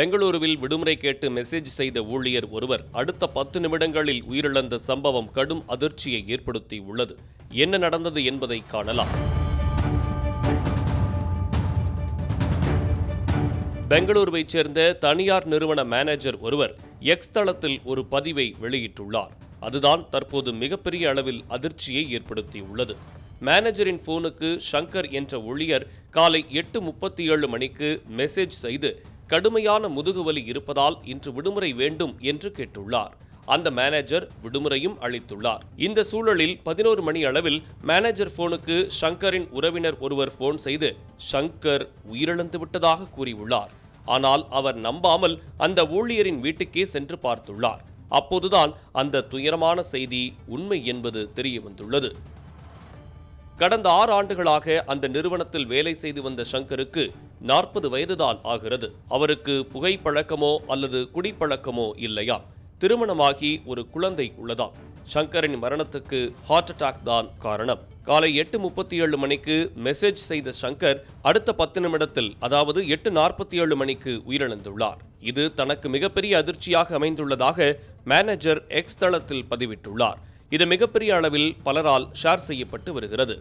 பெங்களூருவில் விடுமுறை கேட்டு மெசேஜ் செய்த ஊழியர் ஒருவர் அடுத்த பத்து நிமிடங்களில் உயிரிழந்த சம்பவம் கடும் அதிர்ச்சியை ஏற்படுத்தி உள்ளது என்ன நடந்தது என்பதை காணலாம். பெங்களூருவைச் சேர்ந்த தனியார் நிறுவன மேனேஜர் ஒருவர் எக்ஸ் தளத்தில் ஒரு பதிவை வெளியிட்டுள்ளார். அதுதான் தற்போது மிகப்பெரிய அளவில் அதிர்ச்சியை ஏற்படுத்தியுள்ளது. மேனேஜரின் போனுக்கு ஷங்கர் என்ற ஊழியர் காலை எட்டு முப்பத்தி ஏழு மணிக்கு மெசேஜ் செய்து கடுமையான முதுகுவலி இருப்பதால் இன்று விடுமுறை வேண்டும் என்று கேட்டுள்ளார். அந்த மேனேஜர் விடுமுறையும் அளித்துள்ளார். இந்த சூழலில் பதினோரு மணி அளவில் மேனேஜர் போனுக்கு ஷங்கரின் உறவினர் ஒருவர் போன் செய்து ஷங்கர் உயிரிழந்து விட்டதாக கூறியுள்ளார். ஆனால் அவர் நம்பாமல் அந்த ஊழியரின் வீட்டுக்கே சென்று பார்த்துள்ளார். அப்போதுதான் அந்த துயரமான செய்தி உண்மை என்பது தெரிய வந்துள்ளது. கடந்த ஆறு ஆண்டுகளாக அந்த நிறுவனத்தில் வேலை செய்து வந்த ஷங்கருக்கு நாற்பது வயதுதான் ஆகிறது. அவருக்கு புகைப்பழக்கமோ அல்லது குடிப்பழக்கமோ இல்லையா? திருமணமாகி ஒரு குழந்தை உள்ளதாம். சங்கரின் மரணத்துக்கு ஹார்ட் அட்டாக் தான் காரணம். காலை எட்டு முப்பத்தி ஏழு மணிக்கு மெசேஜ் செய்த சங்கர் அடுத்த பத்து நிமிடத்தில் அதாவது எட்டு நாற்பத்தி ஏழு மணிக்கு உயிரிழந்துள்ளார். இது தனக்கு மிகப்பெரிய அதிர்ச்சியாக அமைந்துள்ளதாக மேனேஜர் எக்ஸ் தளத்தில் பதிவிட்டுள்ளார். இது மிகப்பெரிய அளவில் பலரால் ஷேர் செய்யப்பட்டு வருகிறது.